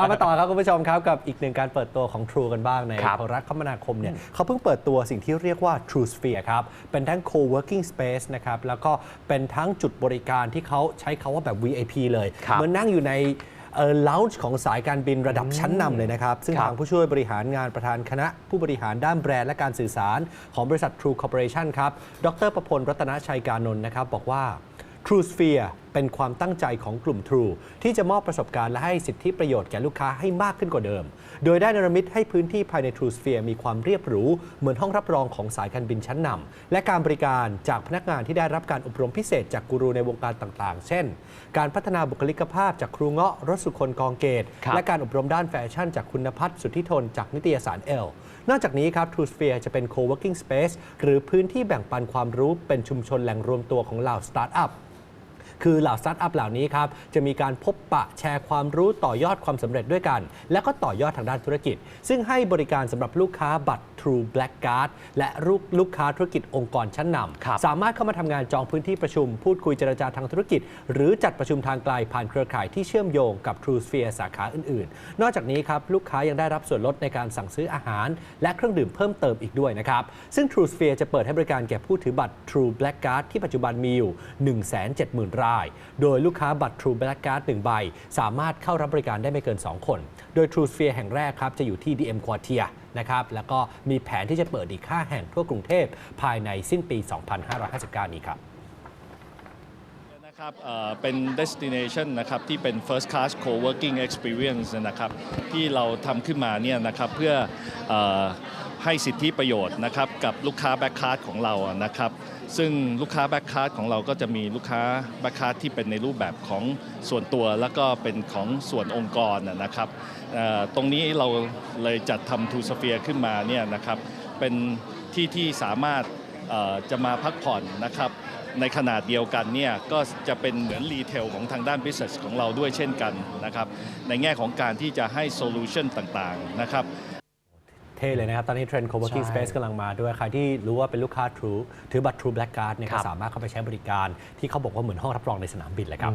มามาต่อครับคุณผู้ชมครับกับอีกหนึ่งการเปิดตัวของ True กันบ้างในครับโทรคมนาคมเนี่ยเขาเพิ่งเปิดตัวสิ่งที่เรียกว่า True Sphere ครับ เป็นทั้ง co-working space นะครับ แล้วก็เป็นทั้งจุดบริการที่เขาใช้คาว่าแบบ VIP เลยครับเหมือนนั่งอยู่ในเอ่อ lounge ของสายการบินระดับชั้นนำเลยนะครับ ซึ่งครับทางผู้ช่วยบริหารงานประธานคณะ ผู้บริหารด้านแบรนด์และการสื่อสารของบริษัท True Corporation ครับ ดรประพลรัตนชัยกานนท์นะครับบอกว่า True Sphere เป็นความตั้งใจของกลุ่ม True ที่จะมอบประสบการณ์และให้สิทธิประโยชน์แก่ลูกค้าให้มากขึ้นกว่าเดิม โดยได้นรมิตให้พื้นที่ภายใน True Sphere มีความเรียบหรู เหมือนห้องรับรองของสายการบินชั้นนำและการบริการจากพนักงานที่ได้รับการอบรมพิเศษจากกูรูในวงการต่างๆ เช่น การพัฒนาบุคลิกภาพจากครูเงาะรถสุคนกองเกตครับและการอบรมด้านแฟชั่นจากคุณพัฒน์สุทธิทนจากนิตยสารเอลนอกจากนี้ครับ True Sphere จะเป็น co-working space หรือพื้นที่แบ่งปันความรู้เป็นชุมชนแหล่งรวมตัวของเหล่าสตาร์ทอัพ คือเหล่าสตาร์ทอัพเหล่านี้ครับจะมีการพบปะแชร์ความรู้ต่อยอดความสำเร็จด้วยกัน แล้วก็ต่อยอดทางด้านธุรกิจ ซึ่งให้บริการสำหรับลูกค้าบัตร True Black Card และลูกลูกค้าธุรกิจองค์กรชั้นนครับำสามารถเข้ามาทำงานจองพื้นที่ประชุม พูดคุยเจรจาทางธุรกิจ หรือจัดประชุมทางไกลผ่านเครือข่ายที่เชื่อมโยงกับ True Sphere สาขาอื่น ๆ นอกจากนี้ครับลูกค้ายังได้รับส่วนลดในการสั่งซื้ออาหาร และเครื่องดื่มเพิ่มเติมอีกด้วยนะครับซึ่ง True Sphere จะเปิดให้บริการแก่ผู้ถือบัตร True Black Card ที่ปัจจุบันมีอยู่ 170,000รายโดยลูกค้าบัตร True Black Card 1 ใบ สามารถเข้ารับบริการได้ไม่เกิน 2 คน โดย True Sphere แห่งแรกครับ จะอยู่ที่ DM Quartier นะครับ แล้วก็มีแผนที่จะเปิดอีก 5 แห่งทั่วกรุงเทพภายในสิ้นปี 2559 นี้ครับนะครับเป็น destination นะครับที่เป็น first class co-working experience นะครับที่เราทำขึ้นมาเนี่ยนะครับเพื่ออ ให้สิทธิประโยชน์นะครับกับลูกค้าแบ็คคาร์ดของเรานะครับซึ่งลูกค้าแบ็คคาร์ดของเราก็จะมีลูกค้าแบ็คคาร์ดที่เป็นในรูปแบบของส่วนตัว แล้วก็เป็นของส่วนองค์กรนะครับตรงนี้เราเลยจัดทำทูสเฟียขึ้นมาเนี่ยนะครับเป็นที่ที่สามารถจะมาพักผ่อนนะครับในขนาดเดียวกันเนี่ยก็จะเป็นเหมือนรีเทลของทางด้าน business ของเราด้วยเช่นกันนะครับในแง่ของการที่จะให้โซลูชันต่างๆนะครับ เท่เลยนะครับ ตอนนี้เทรนด์ co-working ใช่ space กำลังมาด้วย ใครที่รู้ว่าเป็นลูกค้า True ถือบัตร True Black Card เนี่ยครัก็บสามารถเข้าไปใช้บริการที่เขาบอกว่าเหมือนห้องรับรองในสนามบินเลยครับ